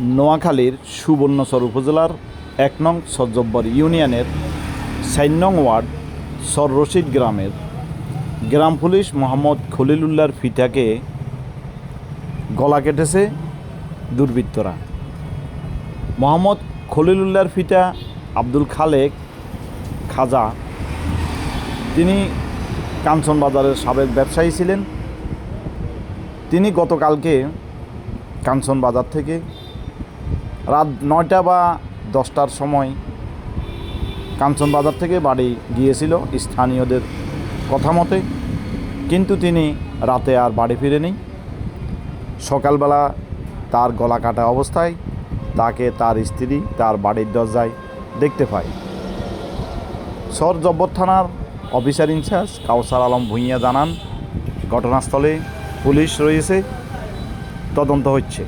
নোয়াখালীর সুবর্ণচর উপজেলার এক নং সজ্জব্বর ইউনিয়নের চার নং ওয়ার্ড সর রশিদ গ্রামের গ্রাম পুলিশ মোহাম্মদ খলিলুল্লাহর ফিতাকে গলা কেটেছে দুর্বৃত্তরা। মোহাম্মদ খলিলুল্লাহর ফিতা আব্দুল খালেক খাজা। তিনি কাঞ্চন বাজারের সাবেক ব্যবসায়ী ছিলেন। তিনি গতকালকে কাঞ্চন বাজার থেকে রাত নয়টা বা দশটার সময় কাঞ্চন বাজার থেকে বাড়ি গিয়েছিল স্থানীয়দের কথা মতে। কিন্তু তিনি রাতে আর বাড়ি ফিরেনি। সকালবেলা তার গলা কাটা অবস্থায় তাকে তার স্ত্রী তার বাড়ির দরজায় দেখতে পায়। সর জব্বর থানার officer in charge Kausar Alam Bhuiyan জানান, ঘটনাস্থলে পুলিশ রয়েছে, তদন্ত হচ্ছে।